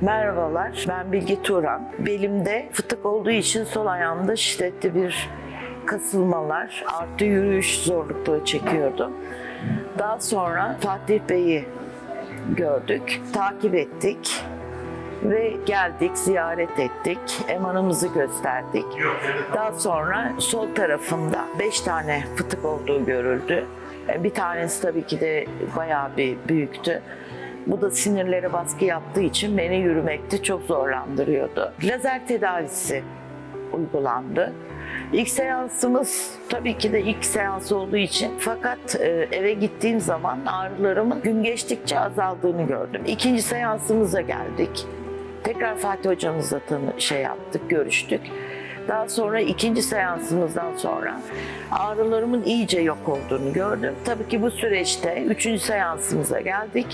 Merhabalar, ben Bilgi Turan. Belimde fıtık olduğu için sol ayağımda şiddetli bir kasılmalar, artı yürüyüş zorlukları çekiyordum. Daha sonra Fatih Bey'i gördük, takip ettik ve geldik, ziyaret ettik, emanımızı gösterdik. Daha sonra sol tarafımda 5 tane fıtık olduğu görüldü. E, Bir tanesi tabii ki de bayağı bir büyüktü. Bu da sinirlere baskı yaptığı için beni yürümekte çok zorlandırıyordu. Lazer tedavisi uygulandı. İlk seansımız tabii ki de ilk seans olduğu için fakat e, eve gittiğim zaman ağrılarımın gün geçtikçe azaldığını gördüm. İkinci seansımıza geldik. Tekrar Fatih hocamızla tanı şey yaptık, görüştük. Daha sonra ikinci seansımızdan sonra ağrılarımın iyice yok olduğunu gördüm. Tabii ki bu süreçte üçüncü seansımıza geldik.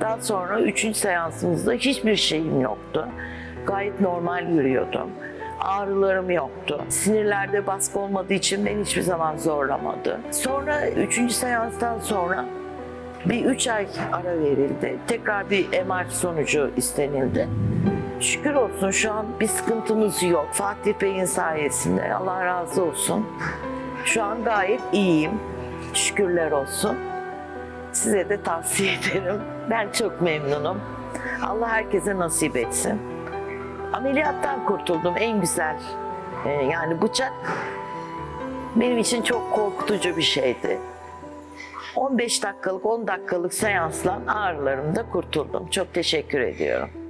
Daha sonra üçüncü seansımızda hiçbir şeyim yoktu. Gayet normal yürüyordum. Ağrılarım yoktu. Sinirlerde baskı olmadığı için beni hiçbir zaman zorlamadı. Sonra üçüncü seanstan sonra bir üç ay ara verildi. Tekrar bir MR sonucu istenildi. Şükür olsun şu an bir sıkıntımız yok. Fatih Bey'in sayesinde Allah razı olsun. Şu an gayet iyiyim. Şükürler olsun. Size de tavsiye ederim. Ben çok memnunum. Allah herkese nasip etsin. Ameliyattan kurtuldum en güzel. Ee, yani bıçak benim için çok korkutucu bir şeydi. 15 dakikalık, 10 dakikalık seansla ağrılarımda kurtuldum. Çok teşekkür ediyorum.